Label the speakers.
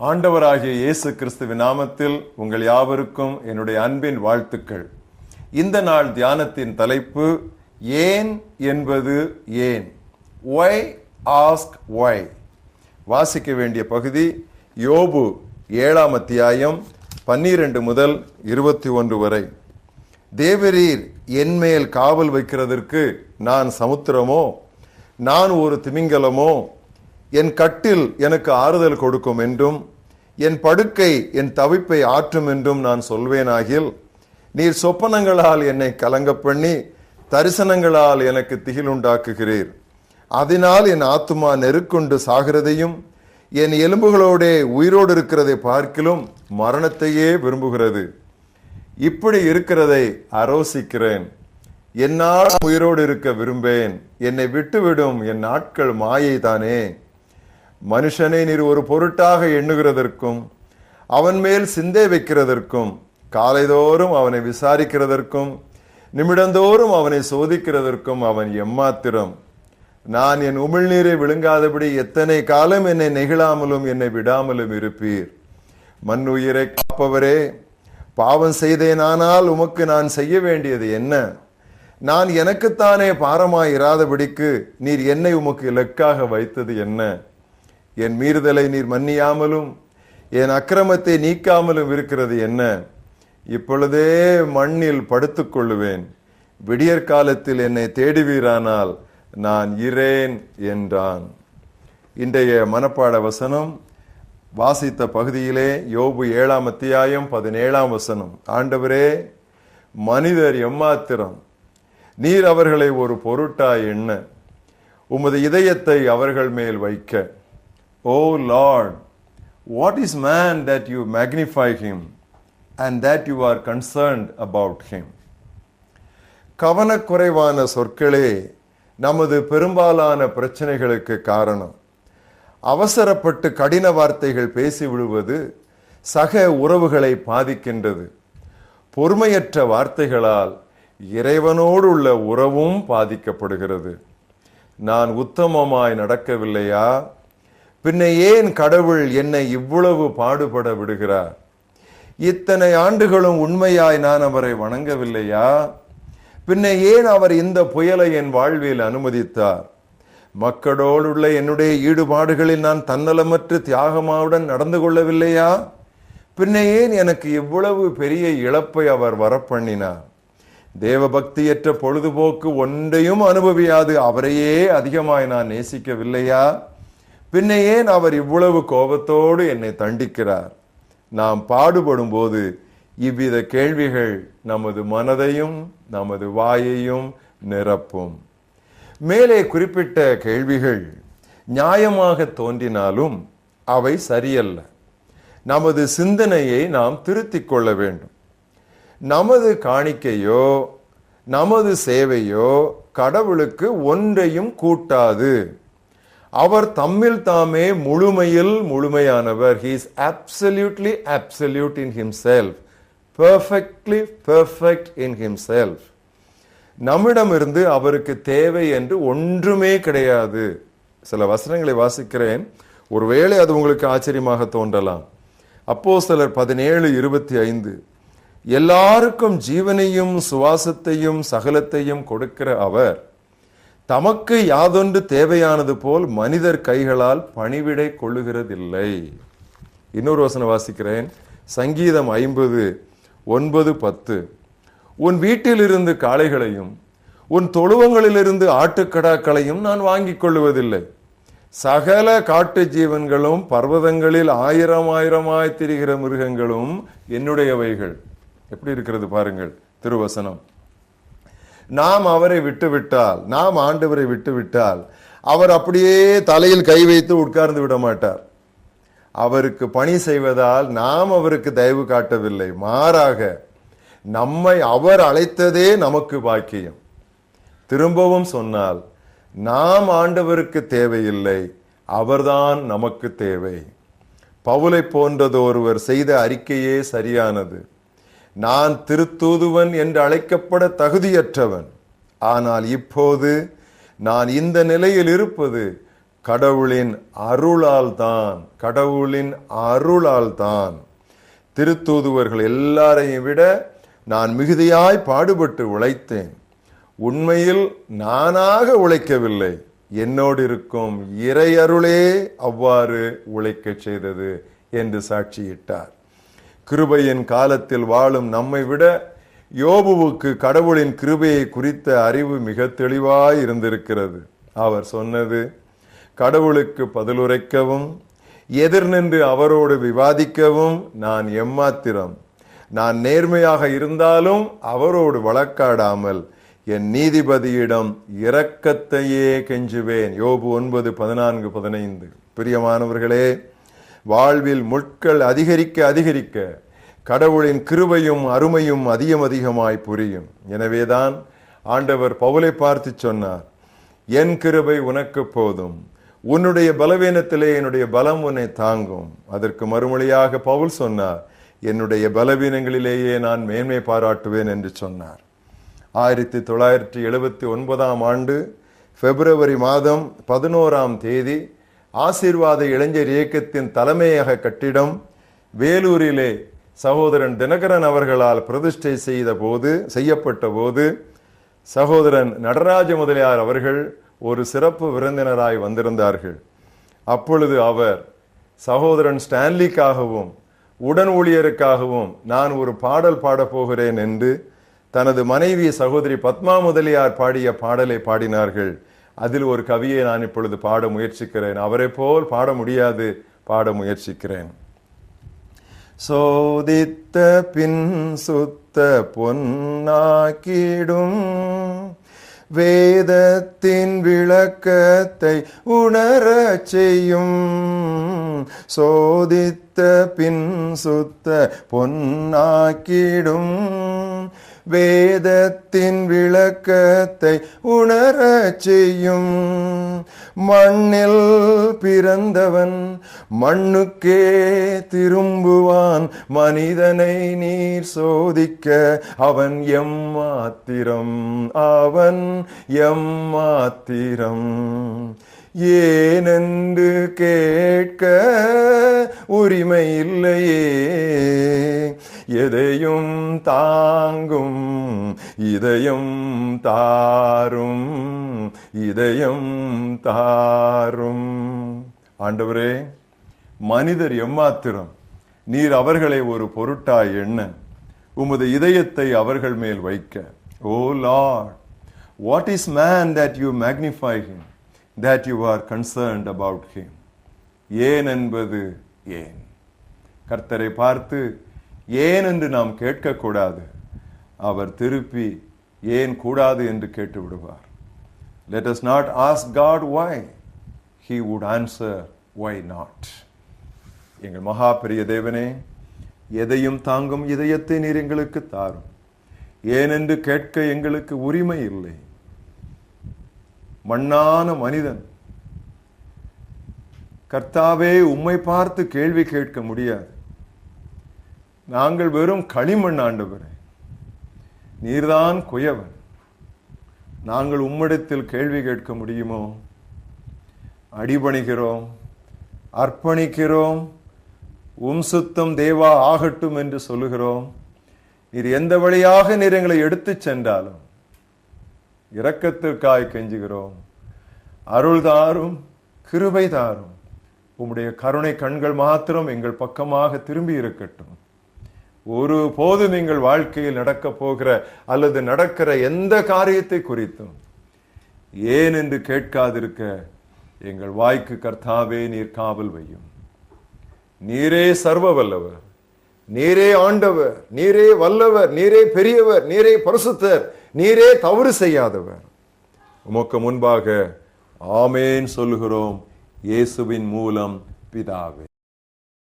Speaker 1: ஆண்டவராகிய இயேசு கிறிஸ்துவின் நாமத்தில் உங்கள் யாவருக்கும் என்னுடைய அன்பின் வாழ்த்துக்கள். இந்த நாள் தியானத்தின் தலைப்பு ஏன் என்பது ஏன்? ஒய் ஆஸ்க் ஒய் வாசிக்க வேண்டிய பகுதி யோபு ஏழாம் அத்தியாயம் பன்னிரண்டு முதல் இருபத்தி ஒன்று வரை. தேவரீர் என்மேல் காவல் வைக்கிறதற்கு நான் சமுத்திரமோ? நான் ஒரு திமிங்கலமோ? என் கட்டில் எனக்கு ஆறுதல் கொடுக்கும் என்றும் என் படுக்கை என் தவிப்பை ஆற்றும் என்றும் நான் சொல்வேனாகில் நீர் சொப்பனங்களால் என்னை கலங்க பண்ணி தரிசனங்களால் எனக்கு திகிலுண்டாக்குகிறீர். அதனால் என் ஆத்துமா நெருக்கொண்டு சாகிறதையும் என் எலும்புகளோடே உயிரோடு இருக்கிறதை பார்க்கிலும் மரணத்தையே விரும்புகிறது. இப்படி இருக்கிறதை அரோசிக்கிறேன். என்னால் உயிரோடு இருக்க விரும்பேன். என்னை விட்டுவிடும் என் நாட்கள் மாயை தானே மனுஷனை நீர் ஒரு பொருட்டாக எண்ணுகிறதற்கும் அவன் மேல் சிந்தை வைக்கிறதற்கும் காலைதோறும் அவனை விசாரிக்கிறதற்கும் நிமிடந்தோறும் அவனை சோதிக்கிறதற்கும் அவன் எம்மாத்திரம். நான் என் உமிழ்நீரை விழுங்காதபடி எத்தனை காலம் என்னை நெகிழாமலும் என்னை விடாமலும் இருப்பீர். மண் உயிரை காப்பவரே பாவம் செய்தேனானால் உமக்கு நான் செய்ய வேண்டியது என்ன? நான் எனக்குத்தானே பாரமாயிராதபடிக்கு நீர் என்னை உமக்கு இலக்காக வைத்தது என்ன? என் மீறுதலை நீர் மன்னியாமலும் என் அக்கிரமத்தை நீக்காமலும் இருக்கிறது என்ன? இப்பொழுதே மண்ணில் படுத்துக்கொள்ளுவேன் விடியற் காலத்தில் என்னை தேடுவீரானால் நான் இரேன் என்றான். இன்றைய மனப்பாட வசனம் வாசித்த பகுதியிலே யோபு ஏழாம் அத்தியாயம் பதினேழாம் வசனம். ஆண்டவரே மனிதர் எம்மாத்திரம் நீர் அவர்களை ஒரு பொருட்டாய் எண்ண உமது இதயத்தை அவர்கள் மேல் வைக்க. O Lord what is man that you magnify him and that you are concerned about him கவனக்குறைவான சொற்களே நமது பெரும்பாலான பிரச்சனைகளுக்கு காரணம். அவசரப்பட்டு கடின வார்த்தைகள் பேசி விடுவது சக உறவுகளை பாதிக்கின்றது. பொறுமையற்ற வார்த்தைகளால் இறைவனோடு உள்ள உறவும் பாதிக்கப்படுகிறது. நான் உத்தமமாய் நடக்கவில்லையா? பின்ன ஏன் கடவுள் என்னை இவ்வளவு பாடுபட விடுகிறார்? இத்தனை ஆண்டுகளும் உண்மையாய் நான் அவரை வணங்கவில்லையா? பின்ன ஏன் அவர் இந்த புயலை என் வாழ்வில் அனுமதித்தார்? மக்களோடுள்ள என்னுடைய ஈடுபாடுகளில் நான் தன்னலமற்று தியாகமாவுடன் நடந்து கொள்ளவில்லையா? பின்ன ஏன் எனக்கு இவ்வளவு பெரிய இழப்பை அவர் வரப்பண்ணினார்? தேவபக்தியற்ற பொழுதுபோக்கு ஒன்றையும் அனுபவியாது அவரையே அதிகமாய் நான் நேசிக்கவில்லையா? பின்ன ஏன் அவர் இவ்வளவு கோபத்தோடு என்னை தண்டிக்கிறார். நாம் பாடுபடும் போது இவ்வித கேள்விகள் நமது மனதையும் நமது வாயையும் நிரப்பும். மேலே குறிப்பிட்ட கேள்விகள் நியாயமாக தோன்றினாலும் அவை சரியல்ல. நமது சிந்தனையை நாம் திருத்திக் கொள்ள வேண்டும். நமது காணிக்கையோ நமது சேவையோ கடவுளுக்கு ஒன்றையும் கூட்டாது. அவர் தம்மில் தாமே முழுமையில் முழுமையானவர். He is absolutely absolute in himself perfectly perfect in himself நம்மிடமிருந்து அவருக்கு தேவை என்று ஒன்றுமே கிடையாது. சில வசனங்களை வாசிக்கிறேன். ஒருவேளை அது உங்களுக்கு ஆச்சரியமாக தோன்றலாம். அப்போ சிலர் பதினேழு இருபத்தி ஐந்து. எல்லாருக்கும் ஜீவனையும் சுவாசத்தையும் சகலத்தையும் கொடுக்கிற அவர் தமக்கு யாதொன்று தேவையானது போல் மனிதர் கைகளால் பணிவிடை கொள்ளுகிறதில்லை. இன்னொரு வசனம் வாசிக்கிறேன். சங்கீதம் ஐம்பது ஒன்பது பத்து. உன் வீட்டிலிருந்து காளைகளையும் உன் தொழுவங்களிலிருந்து ஆட்டுக்கடாக்களையும் நான் வாங்கிக் கொள்ளுவதில்லை. சகல காட்டு ஜீவன்களும் பர்வதங்களில் ஆயிரம் ஆயிரமாய் திரிகிற மிருகங்களும் என்னுடையவைகள். எப்படி இருக்கிறது பாருங்கள் திருவசனம். நாம் அவரை விட்டுவிட்டால் நாம் ஆண்டவரை விட்டுவிட்டால் அவர் அப்படியே தலையில் கை வைத்து உட்கார்ந்து விட மாட்டார். அவருக்கு பணி செய்வதால் நாம் அவருக்கு தயவு காட்டவில்லை. மாறாக நம்மை அவர் அழைத்ததே நமக்கு பாக்கியம். திரும்பவும் சொன்னால் நாம் ஆண்டவருக்கு தேவையில்லை அவர்தான் நமக்கு தேவை. பவுலை போன்றது ஒருவர் செய்த அறிக்கையே சரியானது. நான் திருத்தூதுவன் என்று அழைக்கப்பட தகுதியற்றவன். ஆனால் இப்போது நான் இந்த நிலையில் இருப்பது கடவுளின் அருளால் தான் கடவுளின் அருளால் தான் திருத்தூதுவர்கள் எல்லாரையும் விட நான் மிகுதியாய் பாடுபட்டு உழைத்தேன். உண்மையில் நானாக உழைக்கவில்லை. என்னோடு இருக்கும் இறையருளே அவ்வாறு உழைக்கச் செய்தது என்று சாட்சியிட்டார். கிருபையின் காலத்தில் வாழும் நம்மை விட யோபுவுக்கு கடவுளின் கிருபையை குறித்த அறிவு மிக தெளிவாய் இருந்திருக்கிறது. அவர் சொன்னது கடவுளுக்கு பதிலுரைக்கவும் எதிர் நின்று அவரோடு விவாதிக்கவும் நான் எம்மாத்திரம். நான் நேர்மையாக இருந்தாலும் அவரோடு வழக்காடாமல் என் நீதிபதியிடம் இரக்கத்தையே கெஞ்சுவேன். யோபு ஒன்பது பதினான்கு பதினைந்து. பிரியமானவர்களே வாழ்வில் முட்கள் அதிகரிக்க அதிகரிக்க கடவுளின் கிருபையும் அருமையும் அதிகம் அதிகமாய் புரியும். எனவேதான் ஆண்டவர் பவுலை பார்த்து சொன்னார் என் கிருபை உனக்கு போதும். உன்னுடைய பலவீனத்திலே என்னுடைய பலம் உன்னை தாங்கும். அதற்கு மறுமொழியாக பவுல் சொன்னார் என்னுடைய பலவீனங்களிலேயே நான் மேன்மை பாராட்டுவேன் என்று சொன்னார். ஆயிரத்தி தொள்ளாயிரத்தி எழுபத்தி ஒன்பதாம் ஆண்டு பிப்ரவரி மாதம் பதினோராம் தேதி ஆசீர்வாத இளைஞர் இயக்கத்தின் தலைமையக கட்டிடம் வேலூரிலே சகோதரன் தினகரன் அவர்களால் பிரதிஷ்டை செய்த போது செய்யப்பட்ட போது சகோதரன் நடராஜ முதலியார் அவர்கள் ஒரு சிறப்பு விருந்தினராய் வந்திருந்தார்கள். அப்பொழுது அவர் சகோதரன் ஸ்டான்லிக்காகவும் உடன் ஊழியருக்காகவும் நான் ஒரு பாடல் பாடப் போகிறேன் என்று தனது மனைவி சகோதரி பத்மா முதலியார் பாடிய பாடலை பாடினார்கள். அதில் ஒரு கவியை நான் இப்பொழுது பாட முயற்சிக்கிறேன். அவரை போல் பாட முடியாது பாட முயற்சிக்கிறேன். சோதித்த பின் சுத்த பொன்னாக்கிடும். வேதத்தின் விளக்கத்தை உணரச் செய்யும். சோதித்த பின் சுத்த பொன்னாக்கிடும். வேதத்தின் விளக்கத்தை உணரச் செய்யும். மண்ணில் பிறந்தவன் மண்ணுக்கே திரும்புவான். மனிதனை நீர் சோதிக்க அவன் எம் மாத்திரம் அவன் எம் மாத்திரம். ஏனென்று கேட்க உரிமை இல்லையே. எதையும் தாங்கும் இதயம் தாரும் இதயம் தாரும். ஆண்டவரே மனிதர் எம்மாத்திரம் நீர் அவர்களை ஒரு பொருட்டாய் எண்ண உமது இதயத்தை அவர்கள் மேல் வைக்க. O Lord what is man that you magnify him that you are concerned about him ஏன் என்பது ஏன்? கர்த்தரை பார்த்து ஏன் என்று நாம் கேட்கக்கூடாது. அவர் திருப்பி ஏன் கூடாது என்று கேட்டு விடுவார். Let us not ask God why he would answer why not எங்கள் மகா பெரிய தேவனே எதையும் தாங்கும் இதயத்தை நீர் எங்களுக்கு தாரும். ஏனென்று கேட்க எங்களுக்கு உரிமை இல்லை. மண்ணான மனிதன் கர்த்தாவே உம்மை பார்த்து கேள்வி கேட்க முடியாது. நாங்கள் வெறும் களிமண் ஆண்டவரே. நீர்தான் குயவன். நாங்கள் உம்மிடத்தில் கேள்வி கேட்க முடியுமோ? அடிபணிகிறோம் அர்ப்பணிக்கிறோம் உம் சுத்தம் தேவா ஆகட்டும் என்று சொல்லுகிறோம். நீர் எந்த வழியாக நீர் எங்களை எடுத்துச் சென்றாலும் இரக்கத்திற்காய் கெஞ்சுகிறோம். அருள் தாரும் கிருபை தாரும். உம்முடைய கருணை கண்கள் மாத்திரம் எங்கள் பக்கமாக திரும்பி இருக்கட்டும். ஒரு போது நீங்கள் வாழ்க்கையில் நடக்கப் போகிற அல்லது நடக்கிற எந்த காரியத்தை குறித்தும் ஏன் என்று கேட்காதிருக்க எங்கள் வாய்க்கு கர்த்தாவே நீர் காவல் வையும். நீரே சர்வ வல்லவர் நீரே ஆண்டவர் நீரே வல்லவர் நீரே பெரியவர் நீரே பரிசுத்தர் நீரே தவறு செய்யாதவர். உமக்கு முன்பாக ஆமேன் சொல்லுகிறோம் இயேசுவின் மூலம் பிதாவே.